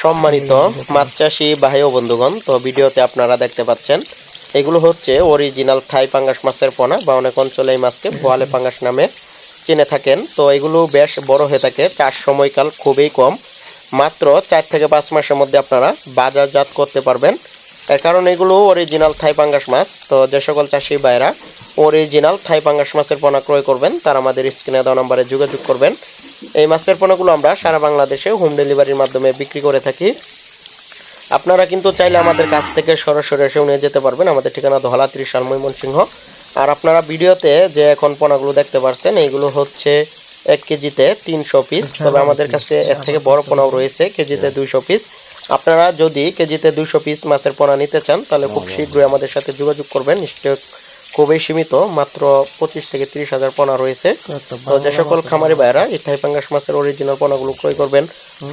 সম্মানিত মাছ চাষি ও বন্ধুগণ, তো ভিডিওতে আপনারা দেখতে পাচ্ছেন, এগুলো হচ্ছে অরিজিনাল থাই পাঙ্গাস মাছের পোনা, বা অনেক অঞ্চলে এই মাছকে বোয়ালে পাঙ্গাস নামে চিনে থাকেন। তো এগুলো বেশ বড় হয়ে থাকে চার সময়কাল খুবই কম। মাত্র চার থেকে পাঁচ মাসের মধ্যে আপনারা বাজারজাত করতে পারবেন। এর কারণ এগুলো অরিজিনাল থাই পাঙ্গাস মাছ। তো যে সকল চাষি ভাইরা অরিজিনাল থাই পাঙ্গাস মাছের পোনা ক্রয় করবেন, তারা আমাদের স্ক্রিনে দেওয়া নম্বরে যোগাযোগ করবেন। এই মাছের পোনাগুলো আমরা সারা বাংলাদেশে হোম ডেলিভারির মাধ্যমে বিক্রি করে থাকি। আপনারা কিন্তু চাইলে আমাদের কাছ থেকে সরাসরি এসেও নিয়ে যেতে পারবেন। আমাদের ঠিকানা ধলা ত্রিশাল ময়মনসিংহ। আর আপনারা ভিডিওতে যে এখন পোনাগুলো দেখতে পাচ্ছেন এইগুলো হচ্ছে এক কেজিতে তিনশো পিস তবে আমাদের কাছে এর থেকে বড় পোনাও রয়েছে কেজিতে দুইশো পিস আপনারা যদি কেজিতে দুইশো পিস মাছের পোনা নিতে চান তাহলে খুব শীঘ্রই আমাদের সাথে যোগাযোগ করবেন। স্টক খুবই সীমিত মাত্র পঁচিশ থেকে তিরিশ হাজার পোনা রয়েছে। তো যে সকল খামারি ভাইরা এই থাই পাঙ্গাস মাছের অরিজিনাল পোনাগুলো ক্রয় করবেন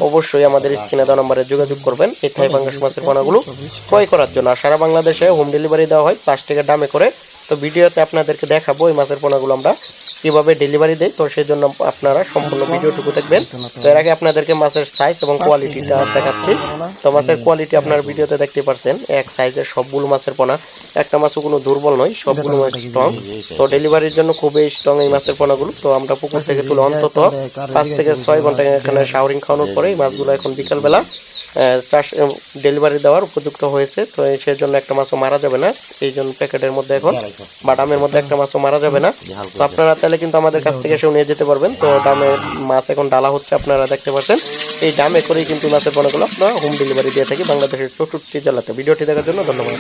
অবশ্যই আমাদের স্ক্রিনে দেওয়া নম্বরে যোগাযোগ করবেন এই থাই পাঙ্গাস মাছের পোনাগুলো ক্রয় করার জন্য। আর সারা বাংলাদেশে হোম ডেলিভারি দেওয়া হয় পাঁচ টাকা দামে করে। তো ভিডিওতে আপনাদেরকে দেখাবো এই মাছের পোনাগুলো আমরা কীভাবে ডেলিভারি দেই তো সেই জন্য আপনারা সম্পূর্ণ ভিডিওটুকু দেখবেন। তো এর আগে আপনাদেরকে মাছের সাইজ এবং কোয়ালিটিটা দেখাচ্ছি। তো মাছের কোয়ালিটি আপনার ভিডিওতে দেখতে পারছেন, এক সাইজের সবগুলো মাছের পোনা। একটা মাছও কোনো দুর্বল নয় সবগুলো মাছ স্ট্রং তো ডেলিভারির জন্য খুবই স্ট্রং এই মাছের পোনাগুলো। তো আমরা পুকুর থেকে তুলে অন্তত পাঁচ থেকে ছয় ঘণ্টা এখানে শাওরিং খাওয়ানোর পরে এই মাছগুলো এখন বিকালবেলা চাষ ডেলিভারি দেওয়ার উপযুক্ত হয়েছে। তো সেই জন্য একটা মাছও মারা যাবে না। এই জন্য প্যাকেটের মধ্যে এখন বা ডামের মধ্যে একটা মাছও মারা যাবে না। তো আপনারা তাহলে কিন্তু আমাদের কাছ থেকে এসেও নিয়ে যেতে পারবেন। তো ডামে মাছ এখন ডালা হচ্ছে আপনারা দেখতে পাচ্ছেন। এই ডামে করেই কিন্তু মাছের পণ্যগুলো আপনারা হোম ডেলিভারি দিয়ে থাকি বাংলাদেশের চতুর্থী জেলাতে। ভিডিওটি দেখার জন্য ধন্যবাদ।